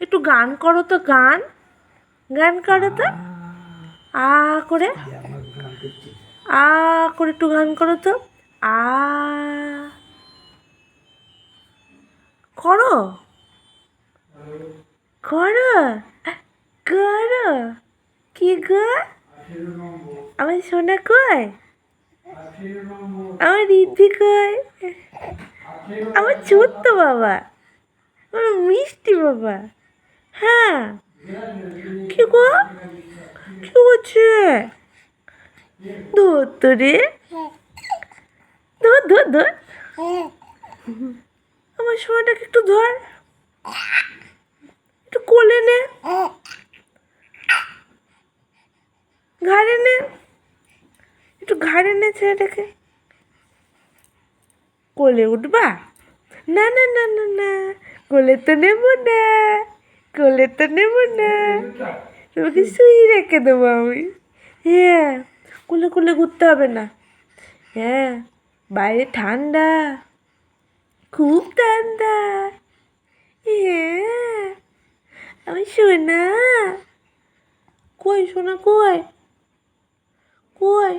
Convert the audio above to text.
একটু গান করো তো, গান। গান করো তো। আ করে। আ করে একটু গান করো তো। আ। করো। করো। করো। কি গো? আমার সোনা নম্বর আমার রিদ্ধি আঠেরো আমার ছোট্ট বাবা। আমার মিষ্টি বাবা। হ্যাঁ। কি গো? করছে তো রে। ধর ধর ধর। আমার সোনাটাকে একটু ধর। একটু কোলে নে। ঘাড়ে নে। একটু ঘাড়ে নে ছেলেটাকে। কোলে উঠবা? না না না না না। কোলে তো নেব না। কোলে তো নেব না। তোমাকে শুয়ে রেখে দেবো আমি। হ্যাঁ কোলে কোলে ঘুরতে হবে না। হ্যাঁ বাইরে ঠান্ডা, খুব ঠান্ডা। হ্যাঁ আমি সোনা। কই সোনা, কই? কই?